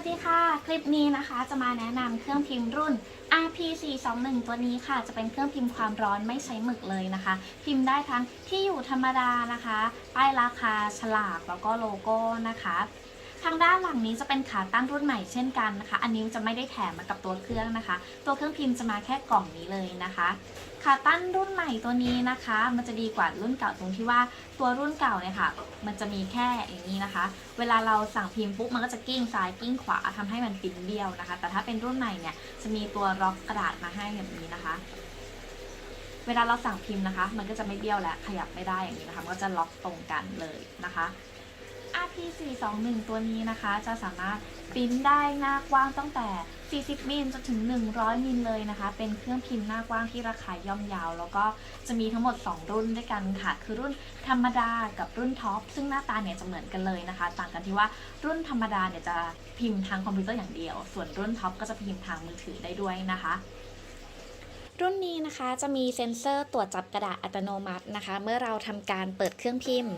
วัสดีค่ะ คลิปนี้นะคะจะมาแนะนำเครื่องพิมพ์รุ่น RP421 ตัวนี้ค่ะ จะเป็นเครื่องพิมพ์ความร้อนไม่ใช้หมึกเลยนะคะ พิมพ์ได้ทั้งที่อยู่ธรรมดานะคะ ป้ายราคาฉลากแล้วก็โลโก้นะคะ ทางด้านหลังนี้จะเป็นขาตั้งรุ่นใหม่เช่นกันนะคะ อันนี้จะไม่ได้แถมมากับตัวเครื่องนะคะ ตัวเครื่องพิมพ์จะมาแค่กล่องนี้เลยนะคะขาตั้งรุ่นใหม่ตัวนี้นะคะ มันจะดีกว่ารุ่นเก่าตรงที่ว่าตัวรุ่นเก่าเนี่ยค่ะ มันจะมีแค่อย่างนี้นะคะ เวลาเราสั่งพิมพ์ปุ๊บมันก็จะกิ้งซ้ายกิ้งขวาทำให้มันปิ้นเบี้ยวนะคะ แต่ถ้าเป็นรุ่นใหม่เนี่ยจะมีตัวล็อกกระดาษมาให้แบบนี้นะคะ เวลาเราสั่งพิมพ์นะคะ มันก็จะไม่เบี้ยวและขยับไม่ได้อย่างนี้นะคะ มันก็จะล็อกตรงกันเลยนะคะ RP421 ตัวนี้นะคะ จะสามารถปริ้นได้หน้ากว้างตั้งแต่ 40 มิลจนถึง 100 มิลเลยนะคะ เป็นเครื่องพิมพ์หน้ากว้างที่ราคาย่อมเยาว แล้วก็จะมีทั้งหมด 2 รุ่นด้วยกันค่ะ คือรุ่นธรรมดากับรุ่นท็อป ซึ่งหน้าตาเนี่ยจะเหมือนกันเลยนะคะ ต่างกันที่ว่ารุ่นธรรมดาเนี่ยจะพิมพ์ทางคอมพิวเตอร์อย่างเดียว ส่วนรุ่นท็อปก็จะพิมพ์ทางมือถือได้ด้วยนะคะรุ่นนี้นะคะจะมีเซ็นเซอร์ตรวจจับกระดาษอัตโนมัตินะคะ เมื่อเราทำการเปิดเครื่องพิมพ์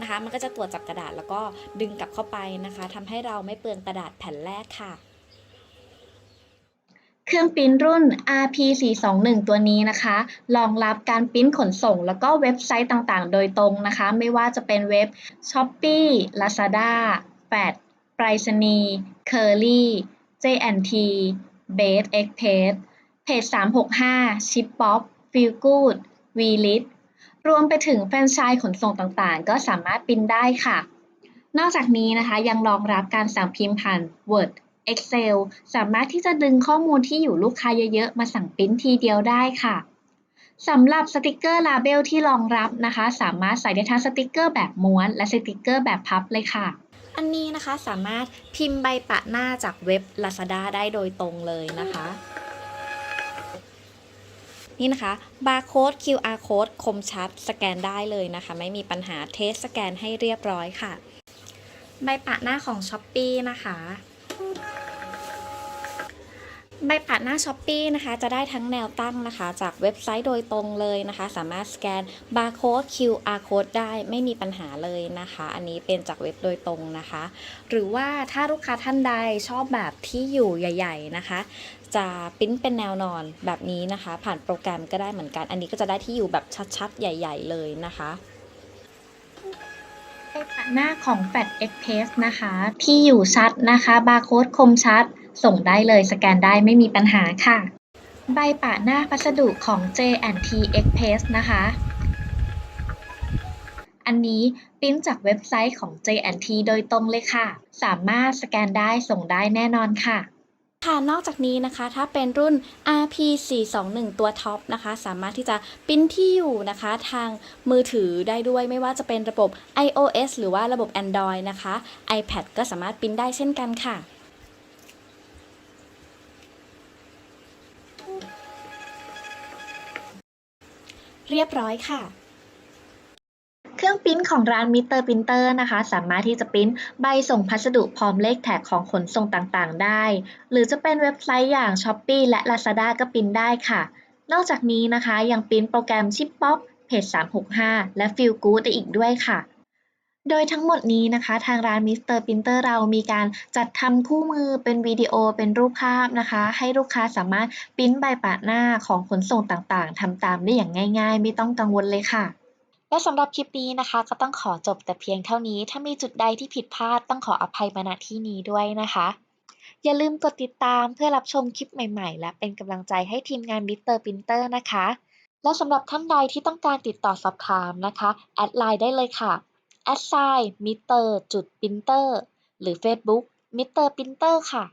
นะคะ มันก็จะตรวจจับกระดาษแล้วก็ดึงกลับเข้าไปนะคะทำให้เราไม่เปลืองกระดาษแผ่นแรกค่ะ เครื่องปริ้นรุ่น RP421 ตัวนี้นะคะรองรับการปริ้นขนส่ง แล้วก็เว็บไซต์ต่างๆ โดยตรงนะคะ ไม่ว่าจะเป็นเว็บ Shopee Lazada Fat ไปรษณีย์ Curly J&T Base Express เพจ365 Shipbop Feelgood v l i t รวมไปถึงแฟรนไชส์ขนส่งต่างๆ ก็สามารถปรินได้ค่ะ นอกจากนี้นะคะยังรองรับการสั่งพิมพ์ผ่าน Word Excel สามารถที่จะดึงข้อมูลที่อยู่ลูกค้าเยอะๆ มาสั่งปริ้นทีเดียวได้ค่ะสำหรับสติกเกอร์ลาเบลที่รองรับนะคะ สามารถใส่ได้ทั้งสติกเกอร์แบบม้วนและสติกเกอร์แบบพับเลยค่ะ อันนี้นะคะสามารถพิมพ์ใบปะหน้าจากเว็บ Lazada ได้โดยตรงเลยนะคะ นี่นะคะบาร์โค้ด QR code คมชัดสแกนได้เลยนะคะ ไม่มีปัญหาเทสสแกนให้เรียบร้อยค่ะ ใบปะหน้าของ s h อ p e e นะคะ ใบปะหน้า s h อ p e e นะคะ จะได้ทั้งแนวตั้งนะคะ จากเว็บไซต์โดยตรงเลยนะคะ สามารถสแกนบาร์โค้ด QR code ได้ไม่มีปัญหาเลยนะคะ อันนี้เป็นจากเว็บโดยตรงนะคะ หรือว่าถ้าลูกค้าท่านใดชอบแบบที่อยู่ใหญ่ ๆ นะคะ จะปิ้นเป็นแนวนอนแบบนี้นะคะ ผ่านโปรแกรมก็ได้เหมือนกัน อันนี้ก็จะได้ที่อยู่แบบชัดๆ ใหญ่ ๆ เลยนะคะใบปะหน้าของ Fat Express นะคะ ที่อยู่ชัดนะคะ บาร์โค้ดคมชัด ส่งได้เลยสแกนได้ไม่มีปัญหาค่ะ ใบปะหน้าพัสดุของ J&T Express นะคะ อันนี้ปริ้นจากเว็บไซต์ของ J&T โดยตรงเลยค่ะ สามารถสแกนได้ส่งได้แน่นอนค่ะค่ะนอกจากนี้นะคะถ้าเป็นรุ่น RP421 ตัวท็อปนะคะ สามารถที่จะปิ้นที่อยู่นะคะ ทางมือถือได้ด้วยไม่ว่าจะเป็นระบบ iOS หรือว่าระบบ Android นะคะ iPad ก็สามารถปิ้นได้เช่นกันค่ะ เรียบร้อยค่ะเครื่องพิมพ์ของร้านมิเตอร์พิมเตอร์นะคะ สามารถที่จะพิมพ์ใบส่งพัสดุพร้อมเลขแท็กของขนส่งต่างๆ ได้ หรือจะเป็นเว็บไซต์อย่าง s h อ p e e และ Lazada ก็พิมพ์ได้ค่ะ นอกจากนี้นะคะยังพิมพ์โปรแกรมชิปป๊อปเพจ365 และ Feelgood ได้อีกด้วยค่ะ โดยทั้งหมดนี้นะคะทางร้านมิสเตอร์ปินเตอร์เรามีการจัดทำคู่มือเป็นวิดีโอเป็นรูปภาพนะคะ ให้ลูกค้าสามารถปิ้นใบปะหน้าของขนส่งต่างๆทำตามได้อย่างง่าย ๆ ไม่ต้องกังวลเลยค่ะ และสำหรับคลิปนี้นะคะ ก็ต้องขอจบแต่เพียงเท่านี้ ถ้ามีจุดใดที่ผิดพลาดต้องขออภัยมาณที่นี้ด้วยนะคะ อย่าลืมกดติดตามเพื่อรับชมคลิปใหม่ๆ และเป็นกำลังใจให้ทีมงานมิสเตอร์ปินเตอร์นะคะ และสำหรับท่านใดที่ต้องการติดต่อสอบถามนะคะแอดไลน์ได้เลยค่ะ แอดไซน์มิเตอร์จุดปรินเตอร์ หรือ Facebook มิเตอร์ปรินเตอร์ค่ะ